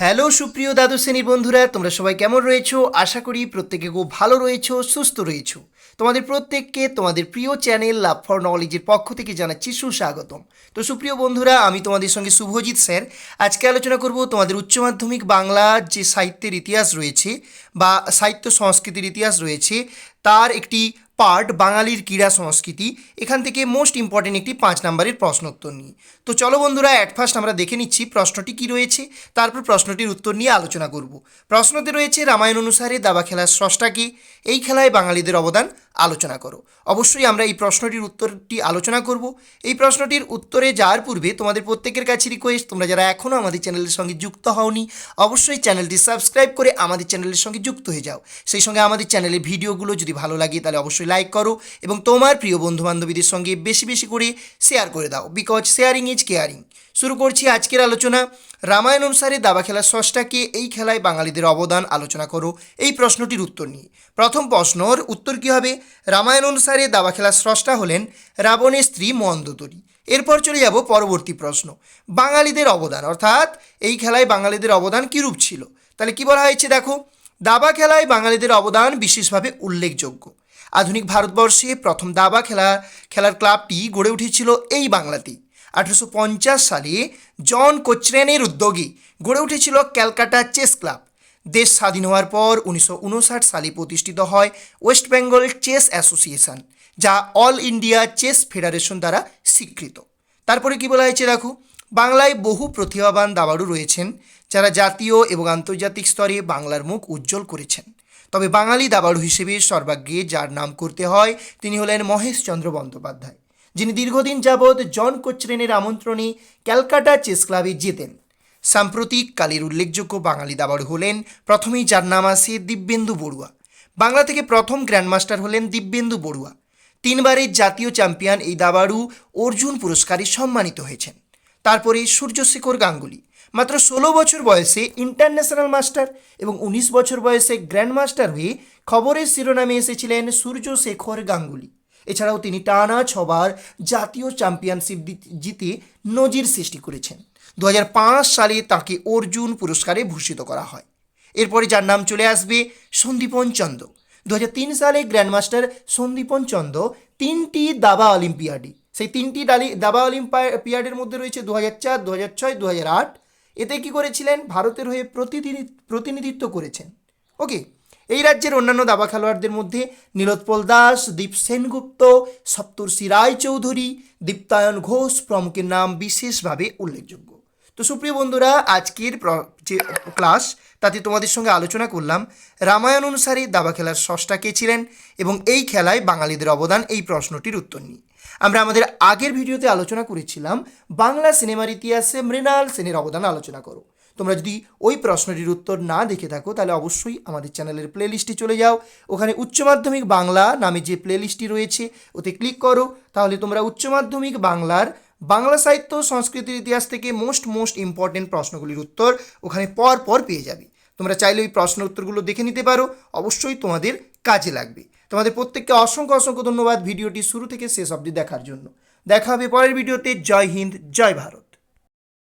Hello, সুপ্রিয় দ্বাদশ শ্রেণির বন্ধুরা, তোমরা সবাই কেমন রয়েছো? আশা করি প্রত্যেকে খুব ভালো রয়েছো, সুস্থ রয়েছো। তোমাদের প্রত্যেককে তোমাদের প্রিয় চ্যানেল লাভ ফর নলেজের পক্ষ থেকে জানাচ্ছি সুস্বাগতম। তো সুপ্রিয় বন্ধুরা, আমি তোমাদের সঙ্গে শুভজিৎ স্যার। আজকে আলোচনা করব তোমাদের উচ্চ মাধ্যমিক বাংলা যে সাহিত্যের ইতিহাস রয়েছে বা সাহিত্য সংস্কৃতির ইতিহাস রয়েছে, তার একটি পার্ট বাঙালির ক্রীড়া সংস্কৃতি, এখান থেকে মোস্ট ইম্পর্টেন্ট একটি পাঁচ নম্বরের প্রশ্ন উত্তর নিয়ে তো চলো বন্ধুরা অ্যাট ফার্স্ট আমরা দেখে নিচ্ছি প্রশ্নটি কি রয়েছে, তারপর প্রশ্নটির উত্তর নিয়ে আলোচনা করব। প্রশ্নতে রয়েছে রামায়ণ অনুসারে দাবা খেলার স্রষ্টাকে এই খেলায় বাঙালিদের অবদান আলোচনা করো। অবশ্যই আমরা এই প্রশ্নটির উত্তরটি আলোচনা করব। এই প্রশ্নটির উত্তরে যাওয়ার পূর্বে তোমাদের প্রত্যেকের কাছে রিকোয়েস্ট তোমরা যারা এখনও আমাদের চ্যানেলের সঙ্গে যুক্ত হওনি, অবশ্যই চ্যানেলটি সাবস্ক্রাইব করে আমাদের চ্যানেলের সঙ্গে যুক্ত হয়ে যাও। সেই সঙ্গে আমাদের চ্যানেলের ভিডিওগুলো যদি ভালো লাগে, তাহলে অবশ্যই লাইক করো এবং তোমার প্রিয় বন্ধু বান্ধবীদের সঙ্গে বেশি বেশি করে শেয়ার করে দাও। বিকজ শেয়ারিং ইজ কেয়ারিং শুরু করছি আজকের আলোচনা। রামায়ণ অনুসারে দাবা খেলার ষষ্ঠাকে এই খেলায় বাঙালিদের অবদান আলোচনা করো। এই প্রশ্নটির উত্তর নিয়ে। প্রথম প্রশ্নর উত্তর কী হবে? রামায়ণ অনুসারে দাবা খেলার স্রষ্টা হলেন রাবণের স্ত্রী মন্দতরী এরপর চলে যাব পরবর্তী প্রশ্ন। বাঙালিদের অবদান, অর্থাৎ এই খেলায় বাঙালিদের অবদান কীরূপ ছিল? তাহলে কি বলা হয়েছে দেখো? দাবা খেলায় বাঙালিদের অবদান বিশেষভাবে উল্লেখযোগ্য। আধুনিক ভারতবর্ষে প্রথম দাবা খেলা, খেলার ক্লাবটি গড়ে উঠেছিল এই বাংলাতেই। আঠারোশো পঞ্চাশ সালে জন কোচরেনের উদ্যোগে গড়ে উঠেছিল ক্যালকাটা চেস ক্লাব। দেশ স্বাধীন হওয়ার পর উনিশশো উনষাট সালে প্রতিষ্ঠিত হয় ওয়েস্ট বেঙ্গল চেস অ্যাসোসিয়েশন, যা অল ইন্ডিয়া চেস ফেডারেশন দ্বারা স্বীকৃত। তারপরে কি বলা হয়েছে দেখো? বাংলায় বহু প্রতিভাবান দাবাড়ু রয়েছেন, যারা জাতীয় এবং আন্তর্জাতিক স্তরে বাংলার মুখ উজ্জ্বল করেছেন। তবে বাঙালি দাবাড়ু হিসেবে সর্বাগ্রে যার নাম করতে হয় তিনি হলেন মহেশচন্দ্র বন্দ্যোপাধ্যায়। যিনি দীর্ঘদিন যাবৎ জন কোচরেনের আমন্ত্রণে ক্যালকাটা চেস ক্লাবে যেতেন। সাম্প্রতিক কালের উল্লেখযোগ্য বাঙালি দাবাড়ু হলেন প্রথমেই যার নাম আসে দিব্যেন্দু বড়ুয়া। বাংলা থেকে প্রথম গ্র্যান্ডমাস্টার হলেন দিব্যেন্দু বড়ুয়া। তিনবারের জাতীয় চ্যাম্পিয়ন এই দাবাড়ু অর্জুন পুরস্কারে সম্মানিত হয়েছেন। তারপরে সূর্যশেখর গাঙ্গুলি। মাত্র ষোলো বছর বয়সে ইন্টারন্যাশনাল মাস্টার এবং উনিশ বছর বয়সে গ্র্যান্ডমাস্টার হয়ে খবরের শিরোনামে এসেছিলেন সূর্যশেখর গাঙ্গুলি। এছাড়াও তিনি টানা ছবার জাতীয় চ্যাম্পিয়নশিপ জিতে নজির সৃষ্টি করেছেন। দু হাজার পাঁচ সালে তাকে অর্জুন পুরস্কারে ভূষিত করা হয়। এরপরে যার নাম চলে আসবে সন্দীপন চন্দ দু হাজার তিন সালে গ্র্যান্ডমাস্টার সন্দীপন চন্দ তিনটি দাবা অলিম্পিয়াডে সেই তিনটি ডালি দাবা অলিম্পিয়াডের মধ্যে রয়েছে দু হাজার চার দু হাজার ছয় দু হাজার আট। এতে কী করেছিলেন? ভারতের হয়ে প্রতিনিধি প্রতিনিধিত্ব করেছেন। ওকে এই রাজ্যের অন্যান্য দাবা খেলোয়াড়দের মধ্যে নীলোৎপল দাস, দীপ সেনগুপ্ত, সপ্তর্ষি রায়চৌধুরী, দীপ্তায়ন ঘোষ প্রমুখের নাম বিশেষভাবে উল্লেখযোগ্য। তো সুপ্রিয় বন্ধুরা, আজকের যে ক্লাস, তাতে তোমাদের সঙ্গে আলোচনা করলাম রামায়ণ অনুসারে দাবা খেলার স্রষ্টা কে ছিলেন এবং এই খেলায় বাঙালিদের অবদান এই প্রশ্নটির উত্তর নিয়ে। আমরা আমাদের আগের ভিডিওতে আলোচনা করেছিলাম, বাংলা সিনেমার ইতিহাসে মৃণাল সেনের অবদান আলোচনা করো। তোমরা যদি ওই প্রশ্নটির উত্তর না দেখে থাকো, তাহলে অবশ্যই আমাদের চ্যানেলের প্লেলিস্টে চলে যাও। ওখানে উচ্চ মাধ্যমিক বাংলা নামে যে প্লেলিস্টটি রয়েছে, ওতে ক্লিক করো। তাহলে তোমরা উচ্চ মাধ্যমিক বাংলার বাংলা সাহিত্য সংস্কৃতির ইতিহাস থেকে মোস্ট মোস্ট ইম্পর্টেন্ট প্রশ্নগুলির উত্তর ওখানে পর পর পেয়ে যাবে। তোমরা চাইলে ওই প্রশ্ন উত্তরগুলো দেখে নিতে পারো, অবশ্যই তোমাদের কাজে লাগবে। তোমাদের প্রত্যেককে অসংখ্য অসংখ্য ধন্যবাদ ভিডিওটি শুরু থেকে শেষ অবধি দেখার জন্য। দেখা হবে পরের ভিডিওতে। জয় হিন্দ, জয় ভারত।